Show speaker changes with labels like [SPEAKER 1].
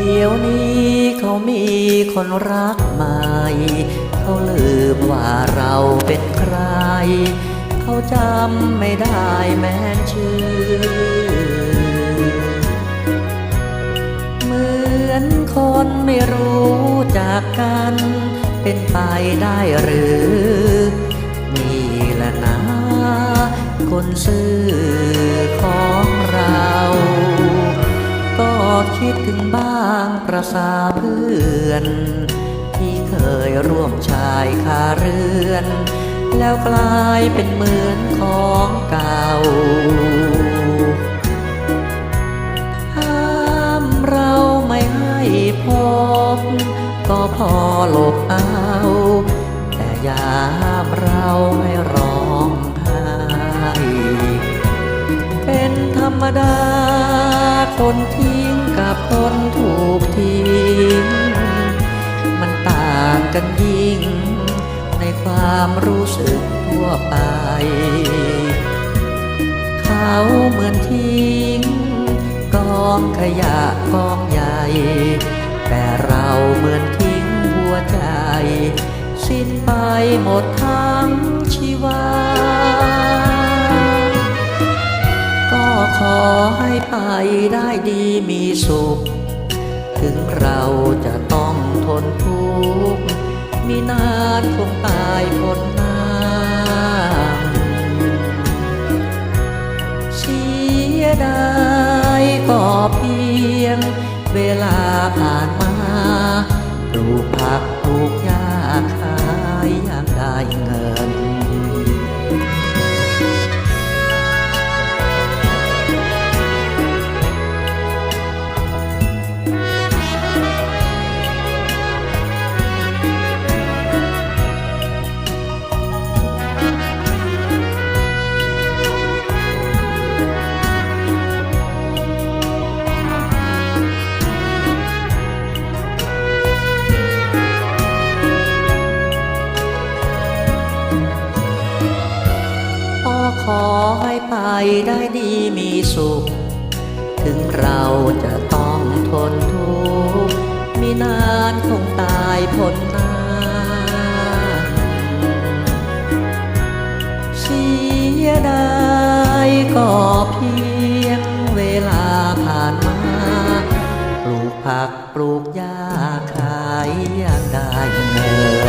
[SPEAKER 1] ดี๋ยวนี้เขามีคนรักใหม่ เขาลืมว่าเราเป็นใคร เขาจำไม่ได้แม้นชื่อเหมือนคนไม่รู้จักกัน เป็นไปได้หรือนี่แหละนะคนซื่อของ เราก็คิดถึงบ้างประสาเพื่อน ที่เคยร่วมชายคาเรือน แล้วกลายเป็นเหมือนของเก่าห้ามเราไม่ให้พบ ก็พอหลบเอาแต่อยาห้ามเราให้ร้องไห้เป็นธรรมดาคนทิ้งกับค นถูกทิ้งมันต่างกันยิ่ง ในความรู้สึกทั่วไป เขาเหมือนทิ้ง กองขยะกองใหญ่ แต่เราเหมือนทิ้งหัวใจ สิ้นไปหมดทั้งชีวา ขอให้ไปได้ดีมีสุข ถึงเราจะต้องทนทุกข์มีนานคงตายพ้นน้ำเสียดายก็เพียง เวลาผ่านมาปลูกผักปลูกหญ้าขายยังได้เงิน ให้ไปได้ดีมีสุข ถึงเราจะต้องทนทุกข์มีนานคงตายพ้นหน้า เสียดายก็เพียงเวลาผ่านมา ปลูกผักปลูกหญ้าขายอย่างได้เงิน